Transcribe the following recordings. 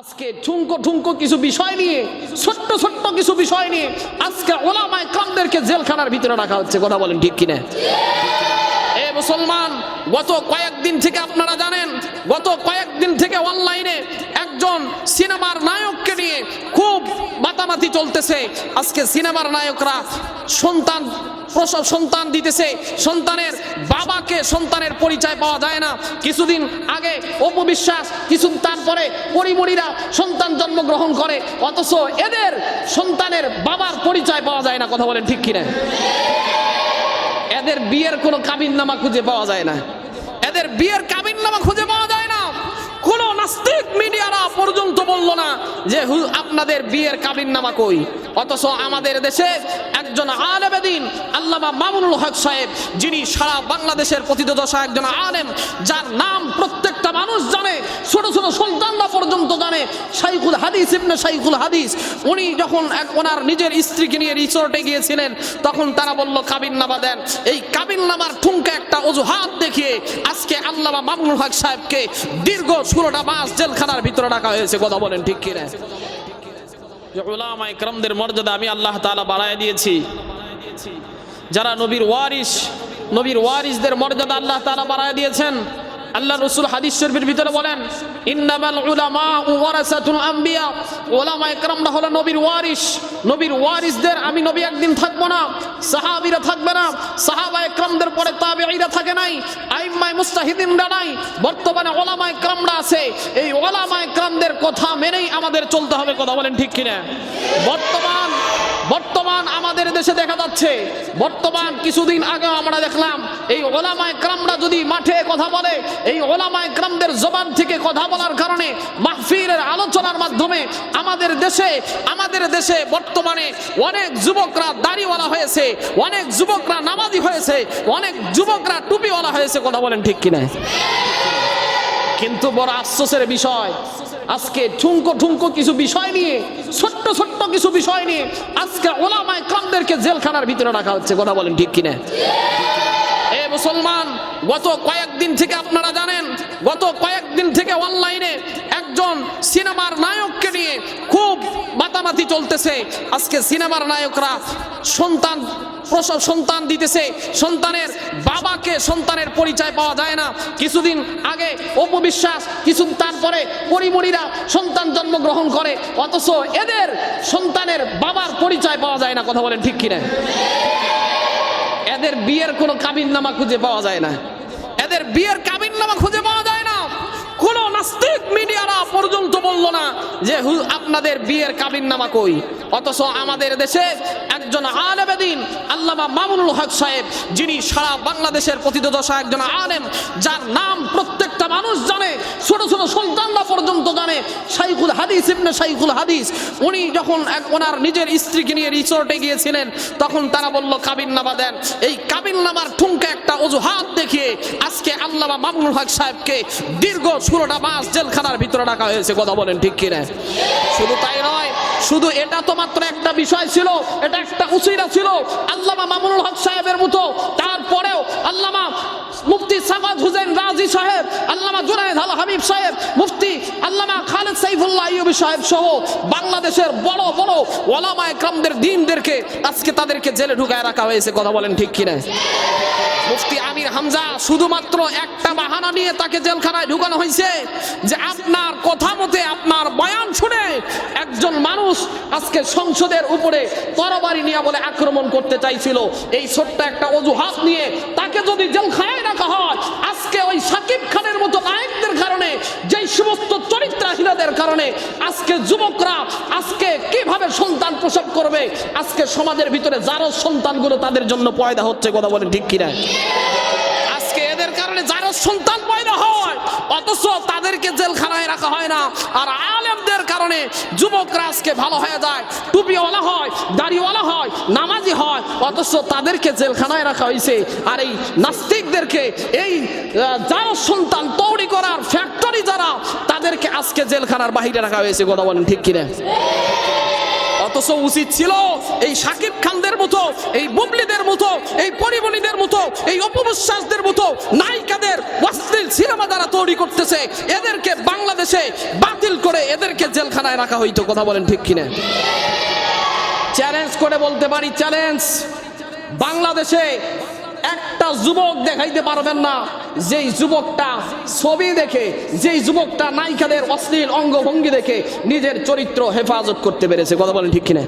আজকে ঠুঙ্কো ঠুঙ্কো কিছু বিষয় নিয়ে, ছোট্ট ছোট্ট কিছু বিষয় নিয়ে আজকে ওলামায় কামদেরকে জেলখানার ভিতরে রাখা হচ্ছে, কথা বলেন ঠিক কিনা? এ মুসলমান, গত কয়েকদিন থেকে আপনারা জানেন, গত কয়েকদিন থেকে অনলাইনে একজন সিনেমার নায়ককে নিয়ে খুব মাতামাতি চলতেছে। আজকে সিনেমার নায়করা সন্তান, প্রসব সন্তান দিতেছে। সন্তানের বাবাকে সন্তানের পরিচয় পাওয়া যায় না। কিছুদিন আগে অপবিশ্বাস কিছু তারপরে পরিমরিরা সন্তান জন্মগ্রহণ করে। অথচ এদের সন্তানের বাবার পরিচয় পাওয়া যায় না, কথা বলেন ঠিক কিনা? এদের বিয়ের কোনো কাবিন নামা খুঁজে পাওয়া যায় না। এদের বিয়ের কাবিন নামা খুঁজে পাওয়া নাস্তিক মিডিয়ারা পর্যন্ত বলল না যে আপনাদের বিয়ের কাবিন নামা কই? অথচ আমাদের দেশে একজন আলেবেদিন আল্লামা মামুনুল হক সাহেব, যিনি সারা বাংলাদেশের প্রতিদশা একজন আলেম, যার নাম প্রত্যেকটা মানুষ জানে, ছোট ছোট সন্তানরা পর্যন্ত জানে, শাইখুল হাদিস ইবনে শাইখুল হাদিস। উনি যখন এক, ওনার নিজের স্ত্রীকে নিয়ে রিসোর্টে গিয়েছিলেন, তখন তারা বলল কাবিন নামা দেন। এই কাবিন নামার ঠুমকে একটা অজুহাত দেখিয়ে আজকে আল্লামা মামুনুল হক সাহেবকে দীর্ঘ ষোলোটা মাস জেলখানার ভিতরে রাখা হয়েছে। কথা বলেন ঠিক কিনা? ওলামা ইকরামদের মর্যাদা আমি আল্লাহ তাআলা বাড়ায় দিয়েছি। যারা নবীর ওয়ারিস নবীর ওয়ারিসদের মর্যাদা আল্লাহ তালা বাড়ায় দিয়েছেন। আল্লাহ রসুল হাদিস শরীফের ভিতরে বলেন, ইন্নামাল উলামা ওয়ারাসাতুল আম্বিয়া। ওলামা ইকরামরা হলো নবীর ওয়ারিস নবীর ওয়ারিসদের আমি নবী একদিন থাকব না, সাহাবীরা থাকবে না সাহাবা ইকরামদের পরে তাবেঈরা থাকে নাই আইম্মাই মুস্তাহিদিনরা নাই। বর্তমানে ওলামা ইকরামরা আছে। এই ওলামা ইকরামদের কথা মেনেই আমাদের চলতে হবে, কথা বলেন ঠিক কিনা? বর্তমান বর্তমান আমাদের দেশে দেখা যাচ্ছে, বর্তমান কিছুদিন আগে আমরা দেখলাম, এই ওলামায় ক্রামরা যদি মাঠে কথা বলে, এই ওলামায় ক্রামদের জবান থেকে কথা বলার কারণে মাহফিলের আলোচনার মাধ্যমে আমাদের দেশে আমাদের দেশে বর্তমানে অনেক যুবকরা দাড়িওয়ালা হয়েছে, অনেক যুবকরা নামাজি হয়েছে, অনেক যুবকরা টুপিওয়ালা হয়েছে, কথা বলেন ঠিক কিনা? কিন্তু বড় আফসোসের বিষয়, আজকে ঠুঙ্কো ঠুঙ্কো কিছু বিষয় নিয়ে ছোট্ট ছোট্ট কিছু বিষয় নিয়ে আজকে ওলামায় কামদেরকে জেলখানার ভিতরে রাখা হচ্ছে, কথা বলেন ঠিক কিনে? এ মুসলমান, গত কয়েকদিন থেকে আপনারা জানেন, গত কয়েকদিন থেকে অনলাইনে একজন সিনেমার নায়ককে নিয়ে খুব মাতামাতি চলতেছে। আজকে সিনেমার নায়করা সন্তান প্রসব সন্তান দিতেছে। সন্তানের বাবাকে সন্তানের পরিচয় পাওয়া যায় না। কিছুদিন আগে অপবিশ্বাস কিছু তারপরে পরিমরিরা সন্তান জন্মগ্রহণ করে। অথচ এদের সন্তানের বাবার পরিচয় পাওয়া যায় না, কথা বলেন ঠিক কিনা? এদের বিয়ের কোনো কাবিন নামা খুঁজে পাওয়া যায় না। এদের বিয়ের কাবিন নামা খুঁজে পাওয়া যায় নাস্তিক মিডিয়ারা পর্যন্ত বলল না যে আপনাদের বিয়ের কাবিন নামা কই? অথচ আমাদের দেশে একজন আলেবেদিন আল্লামা মামুনুল হক সাহেব, যিনি সারা বাংলাদেশের প্রতিদশা একজন আলেম, যার নাম প্রত্যেকটা মানুষ জানে, ছোট ছোট সন্তানরা পর্যন্ত জানে, শাইখুল হাদিস ইবনে শাইখুল হাদিস। উনি যখন এক ওনার নিজের স্ত্রীকে নিয়ে রিসোর্টে গিয়েছিলেন, তখন তারা বলল, কাবিন নামা দেন। এই কাবিন নামার ঠুমকে একটা অজুহাত দেখিয়ে আজকে আল্লামা মামুনুল হক সাহেবকে দীর্ঘ ষোলোটা মাস জেলখানার ভিতরে রাখা হয়েছে, কথা বলেন ঠিক কিনা? শুধু তাই নয় শুধু এটা তো মাত্র একটা বিষয় ছিল, এটা একটা উচিরা ছিল। আল্লামা মামুনুল হক সাহেবের মতো, তারপরেও আল্লামা মুফতি সামাদ হুসেন রাজি সাহেব, আল্লামা জুনায়েদ আল হাবিব সাহেব, মুফতি আল্লামা খালেদ সাইফুল্লাহ ইউবি সাহেব সহ বাংলাদেশের বড় বড় ওলামা একরামদের দিনদেরকে আজকে তাদেরকে জেলে ঢুকায় রাখা হয়েছে, কথা বলেন ঠিক কিনা? মুফতি আমির হামজা শুধুমাত্র একটা বাহানা নিয়ে তাকে জেলখানায় ঢুকানো হয়েছে যে আপনার কথা মতে আপনার বয়ান শুনে একজন মানুষ আজকে সংসদের উপরে তরবারি নিয়ে বলে আক্রমণ করতে চাইছিল। এই ছোট্ট একটা অজুহাত নিয়ে তাকে যদি জেলখানায় রাখা হয়, আজকে ওই সাকিব খানের মতো নায়কদের কারণে, যেই সমস্ত চরিত্রহীনদের কারণে আজকে যুবকরা আজকে কীভাবে সন্তান প্রসব করবে, আজকে সমাজের ভিতরে যারও সন্তানগুলো তাদের জন্য পয়দা হচ্ছে, কথা বলে ঠিক কিনা? আজকে এদের কারণে যারা সন্তান পয়দা হয় অথচ তাদেরকে জেলখানায় রাখা হয় না। আর আলেমদের কারণে যুবকরা আজকে ভালো হয়ে যায়। টুপিওয়ালা হয়, দাড়িওয়ালা হয়, নামাজি হয়, অথচ তাদেরকে জেলখানায় রাখা হয়েছে। আর এই নাস্তিকদেরকে, এই যারা সন্তান তৈরি করার ফ্যাক্টরি যারা, তাদেরকে আজকে জেলখানার বাহিরে রাখা হয়েছে, কথা বলেন ঠিক কিনা? অথচ উচিত ছিল এই সাকিব খানদের মতো, এই বুবলিদের মতো, এই পরিমণিদের মতো, এই অপবিশ্বাসদের মতো অশ্লীল তৈরি করতেছে, এদেরকে বাংলাদেশে বাতিল করে এদেরকে জেলখানায় রাখা হইতো, কথা বলেন ঠিক কিনা? চ্যালেঞ্জ করে বলতে পারি চ্যালেঞ্জ বাংলাদেশে একটা যুবক দেখাইতে পারবেন না, যেই যুবকটা ছবি দেখে, যেই যুবকটা নায়িকাদের অশ্লীল অঙ্গভঙ্গি দেখে নিজের চরিত্র হেফাজত করতে পেরেছে, কথা বলেন ঠিক কিনা?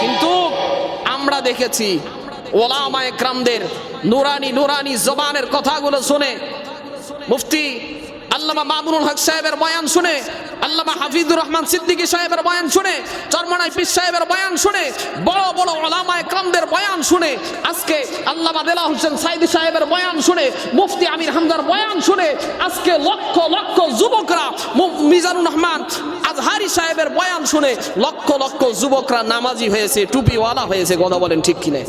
কিন্তু আমরা দেখেছি ওলামা একরামদের নুরানি নুরানি জবানের কথাগুলো শুনে মুফতি আল্লামা মামুনুল হক সাহেবের বয়ান শুনে, আল্লামা হাফিজুর রহমান সিদ্দিকী সাহেবের বয়ান শুনে চরমনাই পীর সাহেবের বয়ান শুনে, বড় বড় ওলামা একরামদের বয়ান শুনে, আজকে আল্লামা দেলা হোসেন সাইদি সাহেবের বয়ান শুনে, মুফতি আমির হামদার বয়ান শুনে, আজকে লক্ষ লক্ষ যুবকরা মিজানুর রহমান আজহারি সাহেবের বয়ান শুনে, লক্ষ লক্ষ যুবকরা নামাজি হয়েছে, টুপিওয়ালা হয়েছে, কথা বলেন ঠিক কিনা?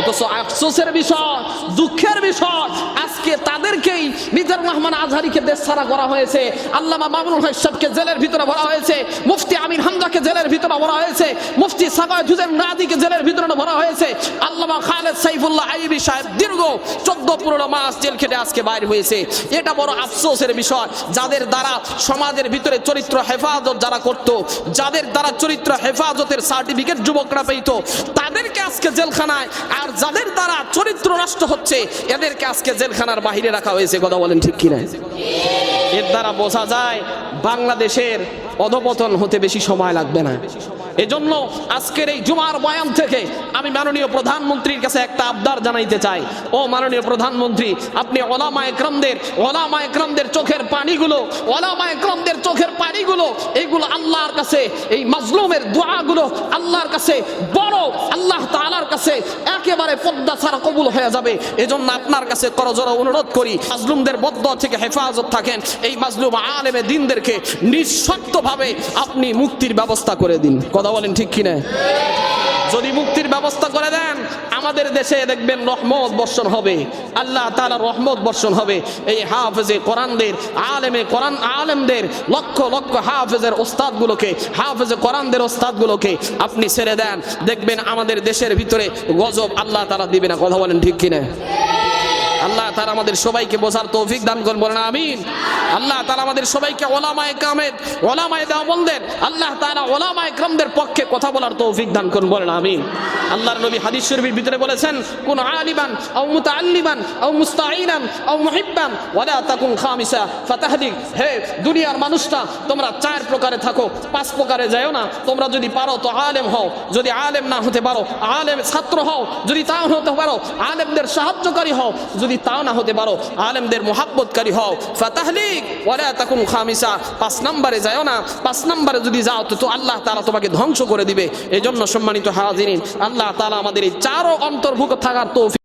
অথচ আফসোসের বিষয় দুঃখের বিষয়। আজকে তাদেরকেই মিজানুর রহমান আজহারিকে দেশ ছাড়া করা হয়েছে। আল্লামা মামুনুল হক সাহেবকে জেলের ভিতরে ভরা হয়েছে, মুফতি আমির হামদাকে জেলের ভিতরে ভরা হয়েছে, মুফতি সাকায় নাদিকে জেলের ভিতরে ভরা হয়েছে। আল্লামা খালেদ সাইফুল্লাহ আইবি সাহেব দীর্ঘ চোদ্দ পনেরো মাস জেল খেটে আজকে বাইর হয়েছে। এটা বড় আফসোসের বিষয়। যাদের দ্বারা সমাজের ভিতরে চরিত্র হেফাজত যারা করত, যাদের দ্বারা চরিত্র হেফাজতের সার্টিফিকেট যুবকরা পেত তাদেরকে আজকে জেলখানায়, আর যাদের দ্বারা চরিত্র নষ্ট হচ্ছে, এদেরকে আজকে জেলখানার বাহিরে রাখা হয়েছে। কথা বলেন ঠিক কিনা? এর দ্বারা বোঝা যায় বাংলাদেশের অধপতন হতে বেশি সময় লাগবে না। এজন্য আজকের এই জুমার বয়ান থেকে আমি মাননীয় প্রধানমন্ত্রীর কাছে একটা আবদার জানাইতে চাই। ও মাননীয় প্রধানমন্ত্রী, আপনি ওলামা একরমদের ওলামা একরমদের চোখের পানিগুলো, ওলামা একরমদের চোখের পানিগুলো এইগুলো আল্লাহর কাছে, এই মাজলুমের দোয়াগুলো আল্লাহর কাছে, বড় আল্লাহ তালার কাছে একেবারে পদ্মা ছাড়া কবুল হয়ে যাবে। এজন্য আপনার কাছে করজোড়া অনুরোধ করি, মাজলুমদের বদ্ধ থেকে হেফাজত থাকেন। এই মাজলুম আলেমে দিনদেরকে নিঃশর্তভাবে আপনি মুক্তির ব্যবস্থা করে দিন। কথা বলেন ঠিক কিনা? যদি মুক্তির ব্যবস্থা করে দেন, আমাদের দেশে দেখবেন রহমত বর্ষণ হবে। আল্লাহ তাআলা রহমত বর্ষণ হবে। এই হাফেজে কোরআনদের, আলেমে কোরআন আলেমদের, লক্ষ লক্ষ হাফেজের ওস্তাদগুলোকে, হাফেজে কোরআনদের ওস্তাদগুলোকে আপনি ছেড়ে দেন। দেখবেন আমাদের দেশের ভিতরে গজব আল্লাহ তাআলা দিবে না। কথা বলেন ঠিক কিনা? আল্লাহ তারা আমাদের সবাইকে বোঝার তৌফিক দান করুন, বলেন আমিন। আল্লাহ তারা আমাদের সবাইকে ওলামায়ে কামেদ ওলামায়ে দেওবন্দের আল্লাহ তারা ওলামায়ে কামদের পক্ষে কথা বলার তৌফিক দান করুন, বলেন আমিন। আল্লাহর নবী হাদিস শরীফের ভিতরে বলেছেন, কোন আলিমান আও মুতাআল্লিমান আও মুস্তাঈনান আও মুহিব্বান, ওয়ালা তাকুন খামিসা, ফাতাহদিক। হে দুনিয়ার মানুষটা, তোমরা চার প্রকারে থাকো, পাঁচ প্রকারে যাও না। তোমরা যদি পারো তো আলেম হও, যদি আলেম না হতে পারো, আলেম ছাত্র হও, যদি তাও হতে পারো, আলেমদের সাহায্যকারী হও, যদি তাও না হতে পারো। আলেমদের মোহাব্বতকারী হও। ফাতাহলিক, ওয়ালা তাকুন খামিসা। পাঁচ নম্বরে যাও না। পাঁচ নম্বরে যদি যাও, তো তো আল্লাহ তাআলা তোমাকে ধ্বংস করে দিবে। এজন্য সম্মানিত হাজিরিন, আল্লাহ তাআলা আমাদের এই চারও অন্তর্ভুক্ত থাকার তৌফিক